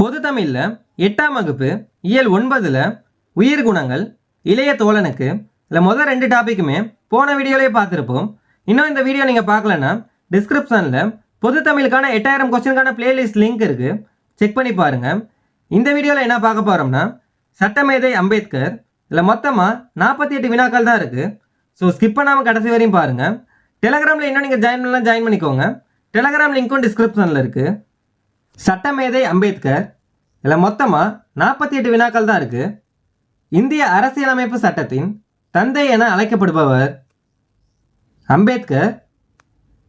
பொது தமிழில் எட்டாம் வகுப்பு இயல் ஒன்பதில் உயிர் குணங்கள் இளைய தோழனுக்கு இல்லை முதல் ரெண்டு டாப்பிக்குமே போன வீடியோலேயே பார்த்துருப்போம். இன்னும் இந்த வீடியோ நீங்கள் பார்க்கலன்னா டிஸ்கிரிப்ஷனில் பொது தமிழுக்கான எட்டாயிரம் கொஸ்டினுக்கான பிளேலிஸ்ட் லிங்க் இருக்குது செக் பண்ணி பாருங்கள் இந்த வீடியோவில் என்ன பார்க்க போகிறோம்னா சட்டமேதை அம்பேத்கர் இல்லை மொத்தமாக நாற்பத்தி எட்டு வினாக்கள் தான் இருக்குது ஸோ ஸ்கிப் பண்ணாமல் கடைசி வரையும் பாருங்கள் டெலகிராமில் இன்னும் நீங்கள் ஜாயின் பண்ணலாம் ஜாயின் பண்ணிக்கோங்க. டெலகிராம் லிங்க்கும் டிஸ்கிரிப்ஷனில் இருக்குது சட்டமேதை அம்பேத்கர் இதில் மொத்தமாக நாற்பத்தி எட்டு வினாக்கள் தான் இருக்குது இந்திய அரசியலமைப்பு சட்டத்தின் தந்தை என அழைக்கப்படுபவர் அம்பேத்கர்.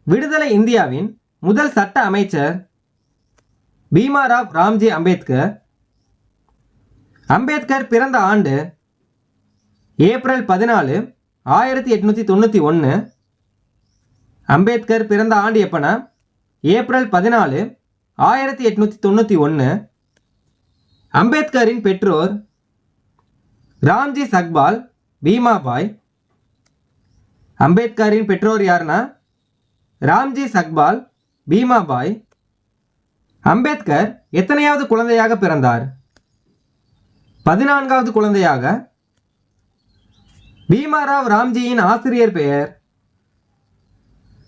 விடுதலை இந்தியாவின் முதல் சட்ட அமைச்சர் பீமாராவ் ராம்ஜி அம்பேத்கர். அம்பேத்கர் பிறந்த ஆண்டு ஏப்ரல் பதினாலு ஆயிரத்தி எட்நூற்றி தொண்ணூற்றி ஒன்று அம்பேத்கர் பிறந்த ஆண்டு எப்போனா? ஏப்ரல் பதினாலு ஆயிரத்தி எட்நூற்றி தொண்ணூற்றி ஒன்று அம்பேத்கரின் பெற்றோர் ராம்ஜி சக்பால் பீமாபாய். அம்பேத்கரின் பெற்றோர் யாருன்னா? ராம்ஜி சக்பால் பீமாபாய். அம்பேத்கர் எத்தனையாவது குழந்தையாக பிறந்தார்? பதினான்காவது குழந்தையாக. பீமாராவ் ராம்ஜியின் ஆசிரியர் பெயர்.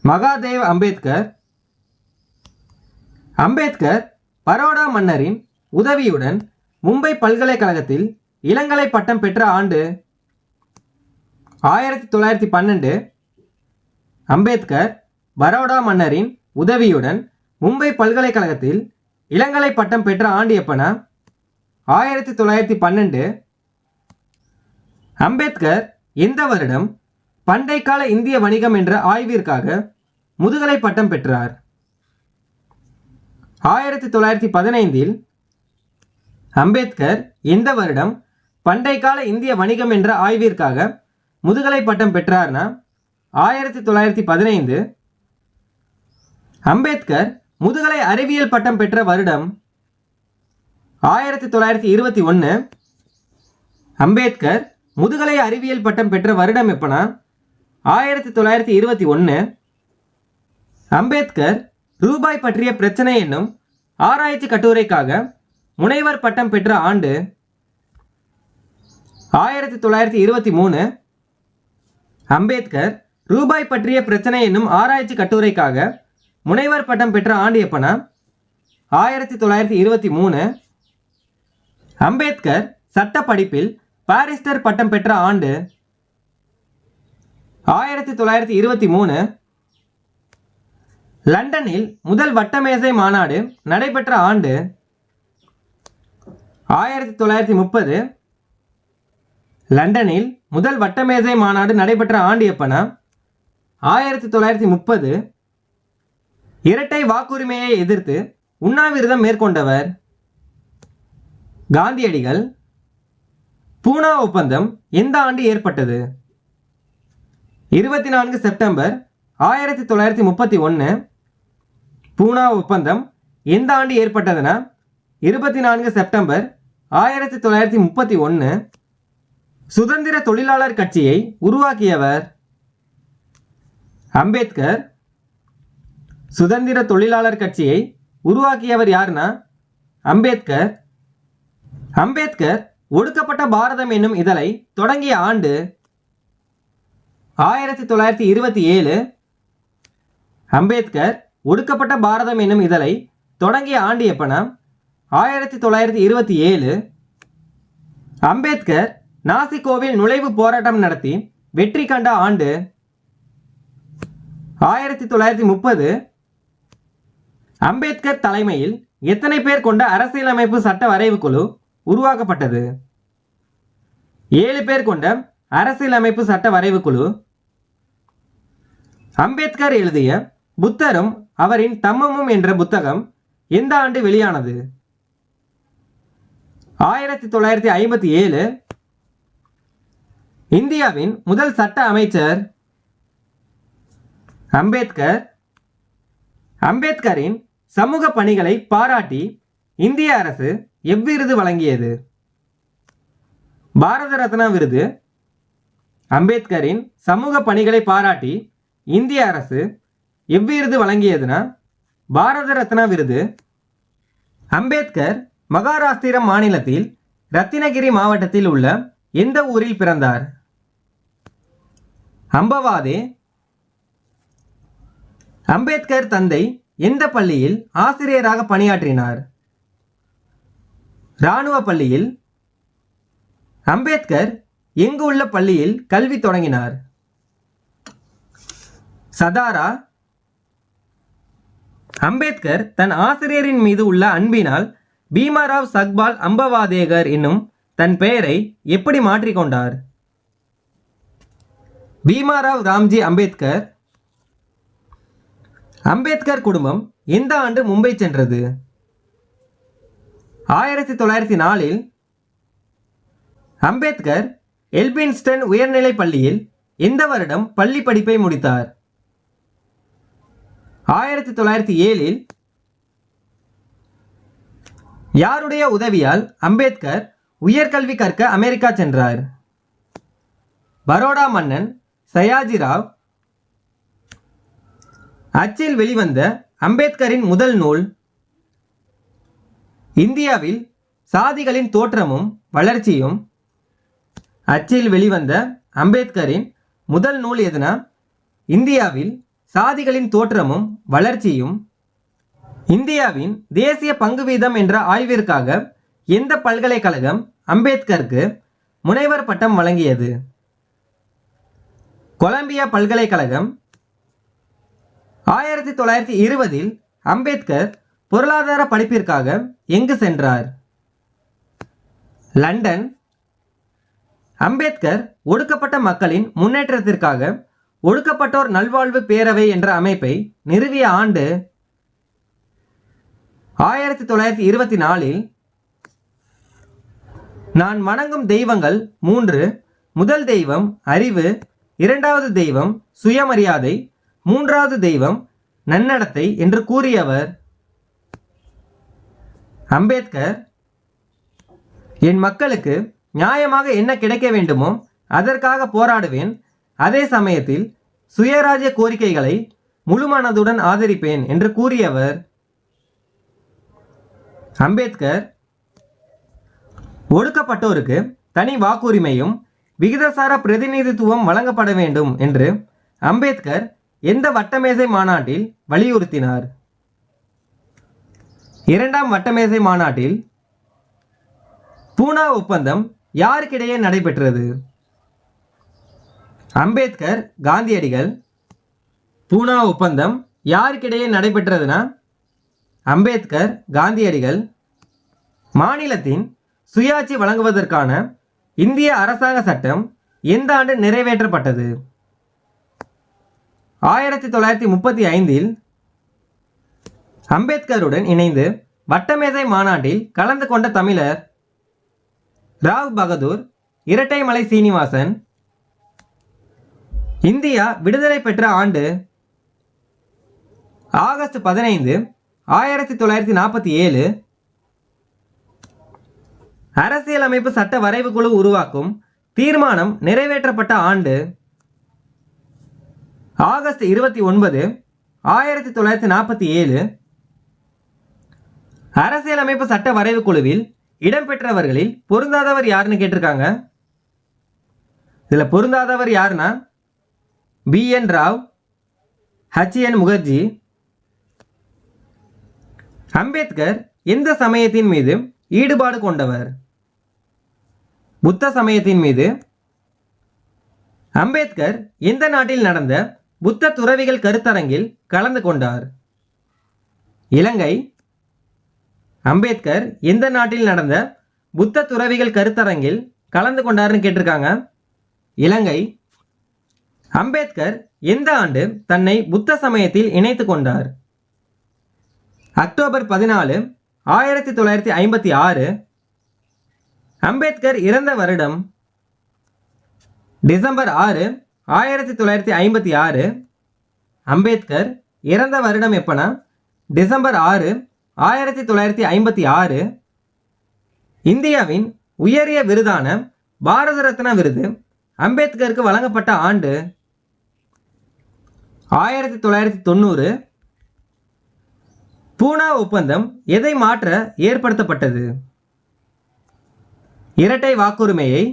மகாதேவ் அம்பேத்கர். அம்பேத்கர் பரோடா மன்னரின் உதவியுடன் மும்பை பல்கலைக்கழகத்தில் இளங்கலை பட்டம் பெற்ற ஆண்டு ஆயிரத்தி தொள்ளாயிரத்தி பன்னெண்டு. அம்பேத்கர் பரோடா மன்னரின் உதவியுடன் மும்பை பல்கலைக்கழகத்தில் இளங்கலை பட்டம் பெற்ற ஆண்டு எப்பனா? ஆயிரத்தி தொள்ளாயிரத்தி பன்னெண்டு. அம்பேத்கர் எந்த வருடம் பண்டைக்கால இந்திய வணிகம் என்ற ஆய்விற்காக முதுகலை பட்டம் பெற்றார். ஆயிரத்தி தொள்ளாயிரத்தி பதினைந்தில் அம்பேத்கர் எந்த வருடம் பண்டை கால இந்திய வணிகம் என்ற ஆய்விற்காக முதுகலை பட்டம் பெற்றார்னா? ஆயிரத்தி தொள்ளாயிரத்தி பதினைந்து அம்பேத்கர் முதுகலை அறிவியல் பட்டம் பெற்ற வருடம். ஆயிரத்தி தொள்ளாயிரத்தி இருபத்தி ஒன்று அம்பேத்கர் முதுகலை அறிவியல் பட்டம் பெற்ற வருடம் எப்போனா? ஆயிரத்தி தொள்ளாயிரத்தி இருபத்தி ஒன்று அம்பேத்கர் ரூபாய் பற்றிய பிரச்சனை என்னும் ஆராய்ச்சி கட்டுரைக்காக முனைவர் பட்டம் பெற்ற ஆண்டு ஆயிரத்தி தொள்ளாயிரத்தி இருபத்தி மூணு அம்பேத்கர் ரூபாய் பற்றிய பிரச்சனை என்னும் ஆராய்ச்சி கட்டுரைக்காக முனைவர் பட்டம் பெற்ற ஆண்டு எப்பனா? ஆயிரத்தி தொள்ளாயிரத்தி இருபத்தி மூணு அம்பேத்கர் சட்ட படிப்பில் பாரிஸ்டர் பட்டம் பெற்ற ஆண்டு ஆயிரத்தி தொள்ளாயிரத்தி இருபத்தி மூணு லண்டனில் முதல் வட்டமேசை மாநாடு நடைபெற்ற ஆண்டு ஆயிரத்தி தொள்ளாயிரத்தி முப்பது. லண்டனில் முதல் வட்டமேசை மாநாடு நடைபெற்ற ஆண்டு எப்பனா? ஆயிரத்தி தொள்ளாயிரத்தி முப்பது. இரட்டை வாக்குரிமையை எதிர்த்து உண்ணாவிரதம் மேற்கொண்டவர் காந்தியடிகள். பூனா ஒப்பந்தம் எந்த ஆண்டு ஏற்பட்டது? இருபத்தி நான்கு செப்டம்பர் ஆயிரத்தி தொள்ளாயிரத்தி முப்பத்தி ஒன்று பூனா ஒப்பந்தம் எந்த ஆண்டு ஏற்பட்டதுன்னா இருபத்தி நான்கு செப்டம்பர் ஆயிரத்தி தொள்ளாயிரத்தி முப்பத்தி ஒன்று சுதந்திர தொழிலாளர் கட்சியை உருவாக்கியவர் அம்பேத்கர். சுதந்திர தொழிலாளர் கட்சியை உருவாக்கியவர் யாருன்னா அம்பேத்கர். அம்பேத்கர் ஒடுக்கப்பட்ட பாரதம் என்னும் இதழை தொடங்கிய ஆண்டு ஆயிரத்தி தொள்ளாயிரத்தி இருபத்தி ஏழு அம்பேத்கர் ஒடுக்கப்பட்ட பாரதம் என்னும் இதழை தொடங்கிய ஆண்டு எப்பனா ஆயிரத்தி தொள்ளாயிரத்தி இருபத்தி ஏழு அம்பேத்கர் நாசிகோவில் நுழைவு போராட்டம் நடத்தி வெற்றி கண்ட ஆண்டு ஆயிரத்தி தொள்ளாயிரத்தி முப்பது. அம்பேத்கர் தலைமையில் எத்தனை பேர் கொண்ட அரசியலமைப்பு சட்ட வரைவு குழு உருவாக்கப்பட்டது? ஏழு பேர் கொண்ட அரசியலமைப்பு சட்ட வரைவு குழு அம்பேத்கர் எழுதிய புத்தரும் அவரின் தம்மமும் என்ற புத்தகம் எந்த ஆண்டு வெளியானது? ஆயிரத்தி தொள்ளாயிரத்தி ஐம்பத்தி ஏழு. இந்தியாவின் முதல் சட்ட அமைச்சர் அம்பேத்கர் அம்பேத்கரின் சமூக பணிகளை பாராட்டி இந்திய அரசு எவ்விருது வழங்கியது? பாரத ரத்னா விருது. அம்பேத்கரின் சமூக பணிகளை பாராட்டி இந்திய அரசு எவ்விருது வழங்கியதுன்னா பாரத ரத்னா விருது அம்பேத்கர் மகாராஷ்டிரம் மாநிலத்தில் ரத்தினகிரி மாவட்டத்தில் உள்ள எந்த ஊரில் பிறந்தார்? அம்பவாதே. அம்பேத்கர் தந்தை எந்த பள்ளியில் ஆசிரியராக பணியாற்றினார்? இராணுவ பள்ளியில். அம்பேத்கர் எங்கு உள்ள பள்ளியில் கல்வி தொடங்கினார்? சதாரா அம்பேத்கர் தன் ஆசிரியரின் மீது உள்ள அன்பினால் பீமாராவ் சக்பால் அம்பவாதேகர் என்னும் தன் பெயரை எப்படி மாற்றிக்கொண்டார்? பீமாராவ் ராம்ஜி அம்பேத்கர். அம்பேத்கர் குடும்பம் எந்த ஆண்டு மும்பை சென்றது? ஆயிரத்தி தொள்ளாயிரத்தி நாலில் அம்பேத்கர் எல்பின்ஸ்டன் உயர்நிலைப் பள்ளியில் எந்த வருடம் பள்ளி படிப்பை முடித்தார்? ஆயிரத்தி தொள்ளாயிரத்தி ஏழில் யாருடைய உதவியால் அம்பேத்கர் உயர்கல்வி கற்க அமெரிக்கா சென்றார். பரோடா மன்னன் சயாஜிராவ் அச்சில் வெளிவந்த அம்பேத்கரின் முதல் நூல் இந்தியாவில் சாதிகளின் தோற்றமும் வளர்ச்சியும் அச்சில் வெளிவந்த அம்பேத்கரின் முதல் நூல் எதுனா? இந்தியாவில் சாதிகளின் தோற்றமும் வளர்ச்சியும் இந்தியாவின் தேசிய பங்கு வீதம் என்ற ஆய்விற்காக எந்த பல்கலைக்கழகம் அம்பேத்கருக்கு முனைவர் பட்டம் வழங்கியது? கொலம்பியா பல்கலைக்கழகம் ஆயிரத்தி தொள்ளாயிரத்தி இருபதில் அம்பேத்கர் பொருளாதார படிப்பிற்காக எங்கு சென்றார்? லண்டன். அம்பேத்கர் ஒடுக்கப்பட்ட மக்களின் முன்னேற்றத்திற்காக ஒடுக்கப்பட்டோர் நல்வாழ்வு பேரவை என்ற அமைப்பை நிறுவிய ஆண்டு ஆயிரத்தி தொள்ளாயிரத்தி இருபத்தி நாலில் நான் வணங்கும் தெய்வங்கள் மூன்று. முதல் தெய்வம் அறிவு இரண்டாவது தெய்வம் சுயமரியாதை மூன்றாவது தெய்வம் நன்னடத்தை என்று கூறியவர் அம்பேத்கர். என் மக்களுக்கு நியாயமாக என்ன கிடைக்க வேண்டுமோ அதற்காக போராடுவேன். அதே சமயத்தில் சுயராஜ்ய கோரிக்கைகளை முழுமனதுடன் ஆதரிப்பேன் என்று கூறியவர் அம்பேத்கர். ஒடுக்கப்பட்டோருக்கு தனி வாக்குரிமையும் விகிதசார பிரதிநிதித்துவம் வழங்கப்பட வேண்டும் என்று அம்பேத்கர் எந்த வட்டமேசை மாநாட்டில் வலியுறுத்தினார். இரண்டாம் வட்டமேசை மாநாட்டில் பூனா ஒப்பந்தம் யாருக்கிடையே நடைபெற்றது? அம்பேத்கர் காந்தியடிகள் பூனா ஒப்பந்தம் யாருக்கிடையே நடைபெற்றதுன்னா அம்பேத்கர் காந்தியடிகள் மாநிலத்தின் சுயாட்சி வழங்குவதற்கான இந்திய அரசாங்க சட்டம் எந்த ஆண்டு நிறைவேற்றப்பட்டது? ஆயிரத்தி தொள்ளாயிரத்தி முப்பத்தி ஐந்தில் அம்பேத்கருடன் இணைந்து வட்டமேசை மாநாட்டில் கலந்து கொண்ட தமிழர் ராவ் பகதூர் இரட்டைமலை சீனிவாசன் இந்தியா விடுதலை பெற்ற ஆண்டு ஆகஸ்ட் பதினைந்து ஆயிரத்தி தொள்ளாயிரத்தி நாற்பத்தி ஏழு. அரசியலமைப்பு சட்ட வரைவு குழு உருவாக்கும் தீர்மானம் நிறைவேற்றப்பட்ட ஆண்டு ஆகஸ்ட் இருபத்தி ஒன்பது ஆயிரத்தி தொள்ளாயிரத்தி நாற்பத்தி ஏழு. அரசியலமைப்பு சட்ட வரைவு குழுவில் இடம்பெற்றவர்களில் பொருந்தாதவர் யாருன்னு கேட்டிருக்காங்க. இதில் பொருந்தாதவர் யாருன்னா B N Rao H N Mukherjee Ambedkar எந்த சமயத்தின் மீது ஈடுபாடு கொண்டவர்? புத்த சமயத்தின் மீது அம்பேத்கர் எந்த நாட்டில் நடந்த புத்த துறவிகள் கருத்தரங்கில் கலந்து கொண்டார்? இலங்கை அம்பேத்கர் எந்த நாட்டில் நடந்த புத்த துறவிகள் கருத்தரங்கில் கலந்து கொண்டார்னு கேட்டிருக்காங்க? இலங்கை அம்பேத்கர் எந்த ஆண்டு தன்னை புத்த சமயத்தில் இணைத்து கொண்டார்? அக்டோபர் பதினாலு ஆயிரத்தி தொள்ளாயிரத்தி ஐம்பத்தி ஆறு. அம்பேத்கர் இறந்த வருடம் டிசம்பர் ஆறு ஆயிரத்தி தொள்ளாயிரத்தி ஐம்பத்தி ஆறு. அம்பேத்கர் இறந்த வருடம் எப்பனா? டிசம்பர் ஆறு ஆயிரத்தி தொள்ளாயிரத்தி ஐம்பத்தி ஆறு. இந்தியாவின் உயரிய விருதான பாரத ரத்னா விருது அம்பேத்கருக்கு வழங்கப்பட்ட ஆண்டு ஆயிரத்தி தொள்ளாயிரத்தி தொண்ணூறு பூனா ஒப்பந்தம் எதை மாற்ற ஏற்படுத்தப்பட்டது? இரட்டை வாக்குரிமையை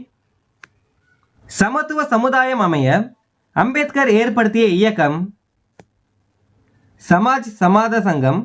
சமத்துவ சமுதாயம் அமைய அம்பேத்கர் ஏற்படுத்திய இயக்கம் சமாஜ் சமாத சங்கம்